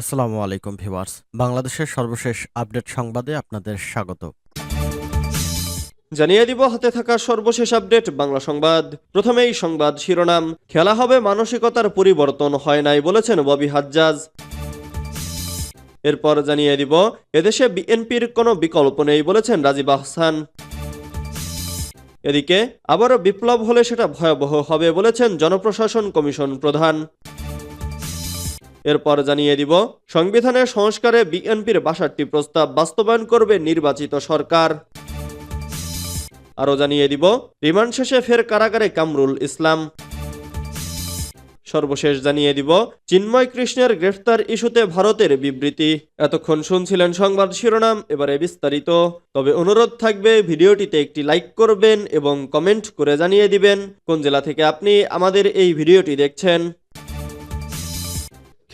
আসসালামু আলাইকুম, ভিউয়ার্স। বাংলাদেশের সর্বশেষ আপডেট সংবাদে আপনাদের স্বাগত। জানিয়ে দিব, হাতে থাকা সর্বশেষ আপডেট, বাংলা সংবাদ। প্রথমেই সংবাদ শিরোনাম, খেলা হবে, মানসিকতার পরিবর্তন হয় নাই বলেছেন ববি হাজ্জাজ। এরপর জানিয়ে দিব, এদেশে বিএনপির কোনো বিকল্প নেই বলেছেন রাজীব আহসান। এদিকে, আবারও বিপ্লব হলে সেটা ভয়াবহ হবে বলেছেন জনপ্রশাসন কমিশন প্রধান। এরপর জানিয়ে দিব সংবিধানের সংস্কারে বিএনপির বাষট্টি প্রস্তাব বাস্তবায়ন করবে নির্বাচিত সরকার। আরও জানিয়ে দিব, রিমান্ড শেষে ফের কারাগারে কামরুল ইসলাম। সর্বশেষ জানিয়ে দিব, চিন্ময় কৃষ্ণের গ্রেফতার ইস্যুতে ভারতের বিবৃতি। এতক্ষণ শুনছিলেন সংবাদ শিরোনাম, এবারে বিস্তারিত। তবে অনুরোধ থাকবে, ভিডিওটিতে একটি লাইক করবেন এবং কমেন্ট করে জানিয়ে দিবেন। কোন জেলা থেকে আপনি আমাদের এই ভিডিওটি দেখছেন?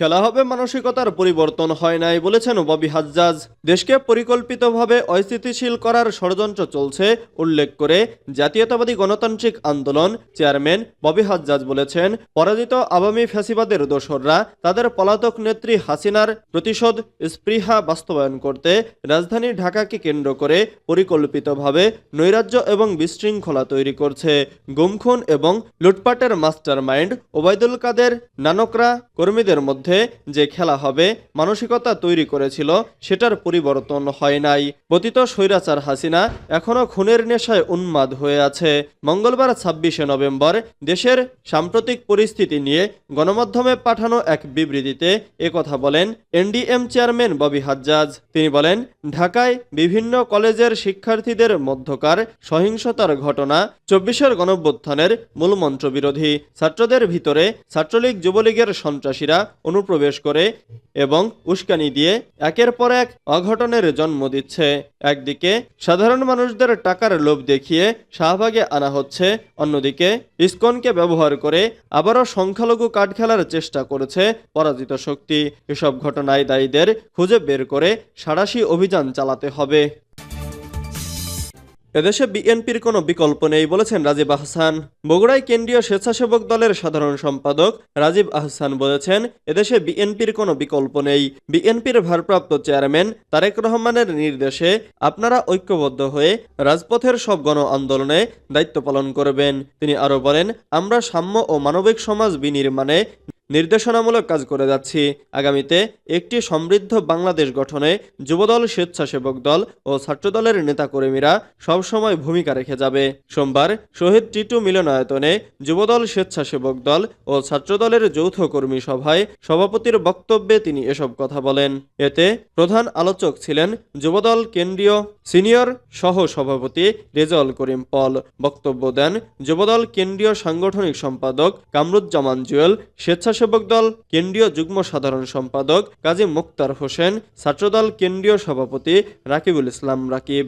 খেলা হবে, মানসিকতার পরিবর্তন হয় নাই বলেছেন ববি হাজ্জাজ। দেশকে পরিকল্পিতভাবে অস্থিতিশীল করার ষড়যন্ত্র চলছে, উল্লেখ করে জাতীয়তাবাদী গণতান্ত্রিক আন্দোলন চেয়ারম্যান ববি হাজ্জাজ বলেছেন, পরাজিত আওয়ামী ফ্যাসিবাদের দোসররা তাদের পলাতক নেত্রী হাসিনার প্রতিশোধ স্পৃহা বাস্তবায়ন করতে রাজধানী ঢাকাকে কেন্দ্র করে পরিকল্পিতভাবে নৈরাজ্য এবং বিশৃঙ্খলা তৈরি করছে। গুমখুন এবং লুটপাটের মাস্টার মাইন্ড ওবায়দুল কাদের, নানকরা কর্মীদের মধ্যে যে খেলা হবে, মানসিকতা তৈরি করেছিল, সেটার পরিবর্তন হয় নাই। পতিত স্বৈরাচার হাসিনা এখনও খুনের নেশায় উন্মাদ হয়ে আছে। মঙ্গলবার ছাব্বিশে নভেম্বর দেশের সাম্প্রতিক পরিস্থিতি নিয়ে গণমাধ্যমে পাঠানো এক বিবৃতিতে একথা বলেন এনডিএম চেয়ারম্যান ববি হাজ্জাজ। তিনি বলেন, ঢাকায় বিভিন্ন কলেজের শিক্ষার্থীদের মধ্যকার সহিংসতার ঘটনা চব্বিশের গণভ্যুত্থানের মূলমন্ত্র বিরোধী ছাত্রদের ভিতরে ছাত্রলীগ যুবলীগের সন্ত্রাসীরা অনুপ্রবেশ করে এবং উস্কানি দিয়ে একের পর এক অঘটনের জন্ম দিচ্ছে। একদিকে সাধারণ মানুষদের টাকার লোভ দেখিয়ে শাহবাগে আনা হচ্ছে, অন্যদিকে ইস্কনকে ব্যবহার করে আবারও সংখ্যালঘু কাঠ খেলার চেষ্টা করেছে পরাজিত শক্তি। এসব ঘটনায় দায়ীদের খুঁজে বের করে সাড়াশি অভিযান চালাতে হবে। এদেশে বিএনপির কোনো বিকল্প নেই বলেছেন রাজীব আহসান। বগুড়ায় কেন্দ্রীয় স্বেচ্ছাসেবক দলের সাধারণ সম্পাদক রাজীব আহসান বলেছেন, এদেশে বিএনপির কোনো বিকল্প নেই। বিএনপির ভারপ্রাপ্ত চেয়ারম্যান তারেক রহমানের নির্দেশে আপনারা ঐক্যবদ্ধ হয়ে রাজপথের সব গণ আন্দোলনে দায়িত্ব পালন করবেন। তিনি আরও বলেন, আমরা সাম্য ও মানবিক সমাজ বিনির্মাণে নির্দেশনামূলক কাজ করে যাচ্ছি। আগামীতে একটি সমৃদ্ধ বাংলাদেশ গঠনে যুবদল, স্বেচ্ছাসেবক দল ও ছাত্রদলের নেতাকর্মীরা সবসময় ভূমিকা রেখে যাবে। সোমবার শহীদ টিটু মিলনায়তনে যুবদল, স্বেচ্ছাসেবক দল ও ছাত্রদলের যৌথ কর্মী সভায় সভাপতির বক্তব্যে তিনি এসব কথা বলেন। এতে প্রধান আলোচক ছিলেন যুবদল কেন্দ্রীয় সিনিয়র সহ সভাপতি রেজাউল করিম পল। বক্তব্য দেন যুবদল কেন্দ্রীয় সাংগঠনিক সম্পাদক কামরুজ্জামান জুয়েল, স্বেচ্ছাসেবক দল কেন্দ্রীয় যুগ্ম সাধারণ সম্পাদক কাজী মুক্তার হোসেন ছাত্রদল কেন্দ্রীয় সভাপতি রাকিবুল ইসলাম রাকিব।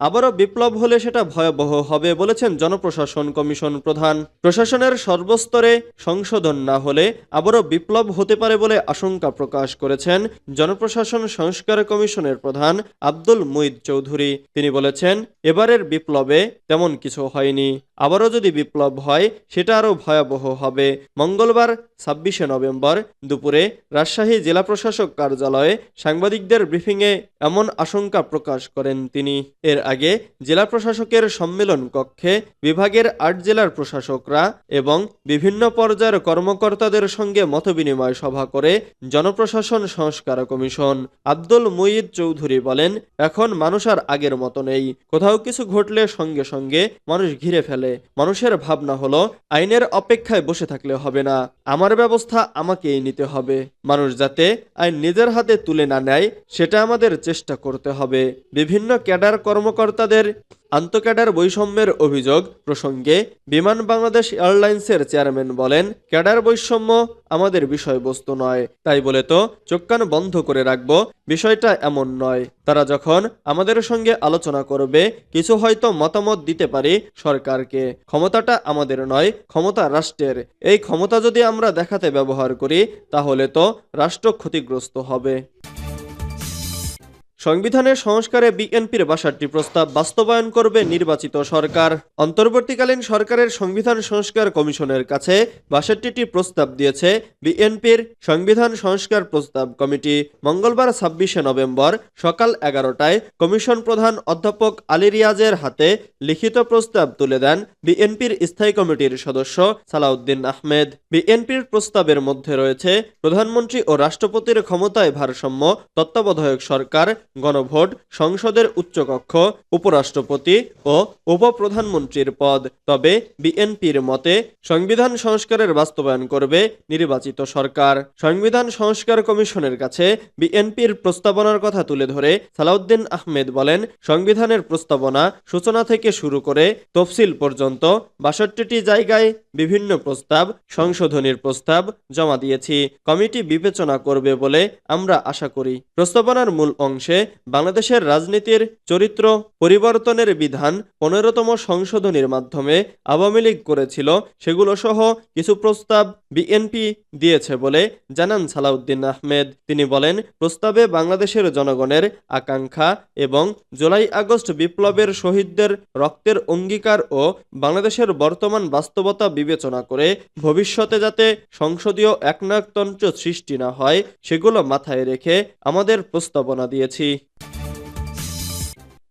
আবারও বিপ্লব হলে সেটা ভয়াবহ হবে বলেছেন জনপ্রশাসন কমিশন প্রধান। প্রশাসনের সর্বস্তরে সংশোধন না হলে আবারও বিপ্লব হতে পারে বলে আশঙ্কা প্রকাশ করেছেন জনপ্রশাসন সংস্কার কমিশনের প্রধান আব্দুল মুইদ চৌধুরী। তিনি বলেছেন, এবারের বিপ্লবে তেমন কিছু হয়নি। আবারও যদি বিপ্লব হয়, সেটা আরও ভয়াবহ হবে। মঙ্গলবার, ছাব্বিশে নভেম্বর দুপুরে রাজশাহী জেলা প্রশাসক কার্যালয়ে সাংবাদিকদের ব্রিফিংয়ে এমন আশঙ্কা প্রকাশ করেন তিনি। এর আগে জেলা প্রশাসকের সম্মেলন কক্ষে বিভাগের আট জেলার প্রশাসকরা এবং বিভিন্ন পর্যায়ের কর্মকর্তাদের সঙ্গে মতবিনিময় সভা করে জনপ্রশাসন সংস্কার কমিশন। আব্দুল মুইদ চৌধুরী বলেন, এখন মানুষ আর আগের মতো নেই। কোথাও কিছু ঘটলে সঙ্গে সঙ্গে মানুষ ঘিরে ফেলে। মানুষের ভাবনা হলো, আইনের অপেক্ষায় বসে থাকলে হবে না। আমার ব্যবস্থা আমাকেই নিতে হবে। মানুষ যাতে আইন নিজের হাতে তুলে না নেয়, সেটা আমাদের চেষ্টা করতে হবে। বিভিন্ন ক্যাডার কর্মকর্তাদের আন্তঃক্যাডার বৈষম্যের অভিযোগ প্রসঙ্গে বিমান বাংলাদেশ এয়ারলাইন্সের চেয়ারম্যান বলেন, ক্যাডার বৈষম্য আমাদের বিষয়বস্তু নয়। তাই বলে তো চোখকান বন্ধ করে রাখব, বিষয়টা এমন নয়। তারা যখন আমাদের সঙ্গে আলোচনা করবে, কিছু হয়তো মতামত দিতে পারি সরকারকে। ক্ষমতাটা আমাদের নয়, ক্ষমতা রাষ্ট্রের। এই ক্ষমতা যদি আমরা দেখাতে ব্যবহার করি, তাহলে তো রাষ্ট্র ক্ষতিগ্রস্ত হবে। সংবিধানের সংস্কারে বিএনপির বাষট্টি প্রস্তাব বাস্তবায়ন করবে নির্বাচিত সরকার। অন্তর্বর্তীকালীন সরকারের সংবিধান সংস্কার কমিশনের কাছে বাষট্টিটি প্রস্তাব দিয়েছে বিএনপির সংবিধান সংস্কার প্রস্তাব কমিটি। মঙ্গলবার ছাব্বিশে নভেম্বর সকাল এগারোটায় কমিশন প্রধান অধ্যাপক আলী রিয়াজের হাতে লিখিত প্রস্তাব তুলে দেন বিএনপির স্থায়ী কমিটির সদস্য সালাউদ্দিন আহমেদ। বিএনপির প্রস্তাবের মধ্যে রয়েছে, প্রধানমন্ত্রী ও রাষ্ট্রপতির ক্ষমতায় ভারসাম্য, তত্ত্বাবধায়ক সরকার গণভোট সংসদের উচ্চকক্ষ, উপরাষ্ট্রপতি ও উপপ্রধানমন্ত্রীর পদ। তবে বিএনপির মতে সংবিধান সংস্কারের বাস্তবায়ন করবে নির্বাচিত সরকার। সংবিধান সংস্কার কমিশনের কাছে বিএনপির প্রস্তাবনার কথা তুলে ধরে সালাউদ্দিন আহমেদ বলেন, সংবিধানের প্রস্তাবনা সূচনা থেকে শুরু করে তফসিল পর্যন্ত বাষট্টিটি জায়গায় বিভিন্ন প্রস্তাব, সংশোধনীর প্রস্তাব জমা দিয়েছি। কমিটি বিবেচনা করবে বলে আমরা আশা করি। প্রস্তাবনার মূল অংশে বাংলাদেশের রাজনীতির চরিত্র পরিবর্তনের বিধান পনেরোতম সংশোধনীর মাধ্যমে আওয়ামী লীগ করেছিল, সেগুলো সহ কিছু প্রস্তাব বিএনপি দিয়েছে বলে জানান সালাউদ্দিন আহমেদ। তিনি বলেন, প্রস্তাবে বাংলাদেশের জনগণের আকাঙ্ক্ষা এবং জুলাই আগস্ট বিপ্লবের শহীদদের রক্তের অঙ্গীকার ও বাংলাদেশের বর্তমান বাস্তবতা বিবেচনা করে ভবিষ্যতে যাতে সংসদীয় একনায়কতন্ত্র সৃষ্টি না হয়, সেগুলো মাথায় রেখে আমাদের প্রস্তাবনা দিয়েছি।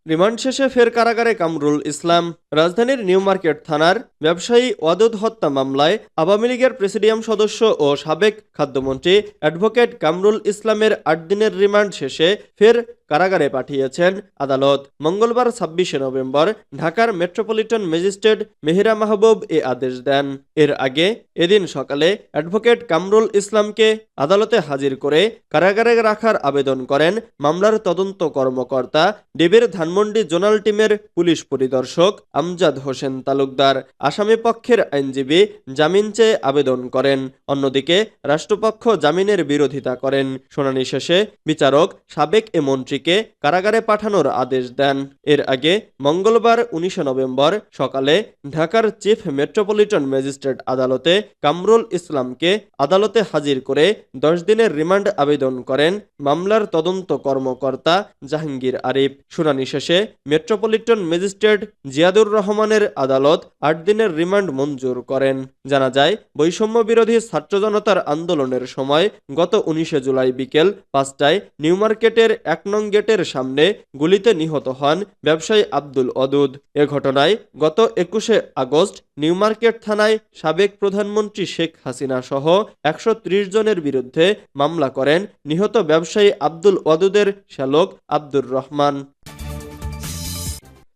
রিমান্ড শেষে ফের কারাগারে কামরুল ইসলাম। রাজধানীর নিউ মার্কেট থানার ব্যবসায়ী ওয়াদুদ হত্যা মামলায় আওয়ামী লীগের প্রেসিডিয়াম সদস্য ও সাবেক খাদ্যমন্ত্রী অ্যাডভোকেট কামরুল ইসলামের আট দিনের রিমান্ড শেষে ফের কারাগারে পাঠিয়েছেন আদালত। মঙ্গলবার ছাব্বিশে নভেম্বর ঢাকার মেট্রোপলিটন ম্যাজিস্ট্রেট মেহিরা মাহবুব এ আদেশ দেন। এর আগে এদিন সকালে অ্যাডভোকেট কামরুল ইসলামকে আদালতে হাজির করে কারাগারে রাখার আবেদন করেন মামলার তদন্ত কর্মকর্তা ডিবির ধানমন্ডি জোনাল টিমের পুলিশ পরিদর্শক আমজাদ হোসেন তালুকদার। আসামি পক্ষের আইনজীবী জামিন চেয়ে আবেদন করেন। অন্যদিকে রাষ্ট্রপক্ষ জামিনের বিরোধিতা করেন। শুনানি শেষে বিচারক সাবেক এ মন্ত্রীকে কারাগারে পাঠানোর আদেশ দেন। এর আগে মঙ্গলবার উনিশে নভেম্বর সকালে ঢাকার চিফ মেট্রোপলিটন ম্যাজিস্ট্রেট আদালতে কামরুল ইসলামকে আদালতে হাজির করে দশ দিনের রিমান্ড আবেদন করেন মামলার তদন্ত কর্মকর্তা জাহাঙ্গীর আরিফ। শুনানি শেষে মেট্রোপলিটন ম্যাজিস্ট্রেট জিয়াদুর রহমানের আদালত আট দিনের রিমান্ড মঞ্জুর করেন। জানা যায়, বৈষম্য বিরোধী ছাত্র জনতার আন্দোলনের সময় গত উনিশে জুলাই বিকেল পাঁচটায় নিউ মার্কেটের এক নং গেটের সামনে গুলিতে নিহত হন ব্যবসায়ী আব্দুল অদুদ এ ঘটনায় গত একুশে আগস্ট নিউমার্কেট থানায় সাবেক প্রধানমন্ত্রী শেখ হাসিনা সহ একশো ত্রিশ জনের বিরুদ্ধে মামলা করেন নিহত ব্যবসায়ী আব্দুল অদুদের শ্যালক আব্দুর রহমান।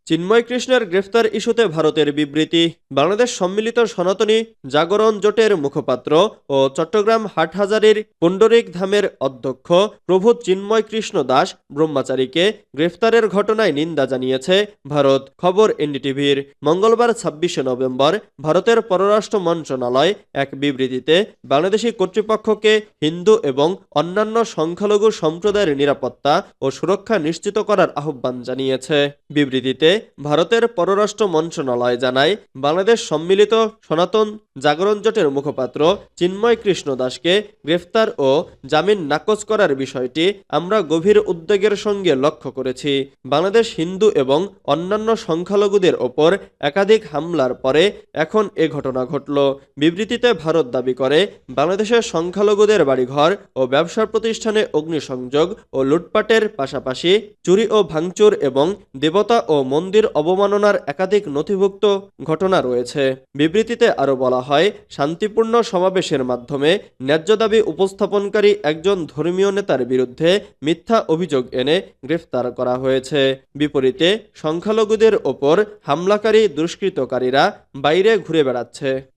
চিন্ময় কৃষ্ণের গ্রেফতার ইস্যুতে ভারতের বিবৃতি। বাংলাদেশ সম্মিলিত সনাতনী জাগরণ জোটের মুখপাত্র ও চট্টগ্রাম হাটহাজারির পুণ্ডরিক ধামের অধ্যক্ষ প্রভু চিন্ময় কৃষ্ণ দাস ব্রহ্মচারীকে গ্রেফতারের ঘটনায় নিন্দা জানিয়েছে ভারত। খবর এনডিটিভির। মঙ্গলবার ছাব্বিশে নভেম্বর ভারতের পররাষ্ট্র মন্ত্রণালয় এক বিবৃতিতে বাংলাদেশি কর্তৃপক্ষকে হিন্দু এবং অন্যান্য সংখ্যালঘু সম্প্রদায়ের নিরাপত্তা ও সুরক্ষা নিশ্চিত করার আহ্বান জানিয়েছে। বিবৃতিতে ভারতের পররাষ্ট্র মন্ত্রণালয় জানায়, বাংলাদেশ সম্মিলিত সনাতন জাগরণ জোটের মুখপাত্র চিন্ময় কৃষ্ণ দাসকে গ্রেফতার ও জামিন নাকচ করার বিষয়টি আমরা গভীর উদ্বেগের সঙ্গে লক্ষ্য করেছি। বাংলাদেশ হিন্দু এবং অন্যান্য সংখ্যালঘুদের ওপর একাধিক হামলার পরে এখন এ ঘটনা ঘটল। বিবৃতিতে ভারত দাবি করে, বাংলাদেশের সংখ্যালঘুদের বাড়িঘর ও ব্যবসা প্রতিষ্ঠানে অগ্নিসংযোগ ও লুটপাটের পাশাপাশি চুরি ও ভাঙচুর এবং দেবতা ও মন্দির অবমাননার একাধিক নথিভুক্ত ঘটনা রয়েছে। বিবৃতিতে আরও বলা হয়, শান্তিপূর্ণ সমাবেশের মাধ্যমে ন্যায্য দাবি উপস্থাপনকারী একজন ধর্মীয় নেতার বিরুদ্ধে মিথ্যা অভিযোগ এনে গ্রেফতার করা হয়েছে। বিপরীতে, সংখ্যালঘুদের ওপর হামলাকারী দুষ্কৃতকারীরা বাইরে ঘুরে বেড়াচ্ছে।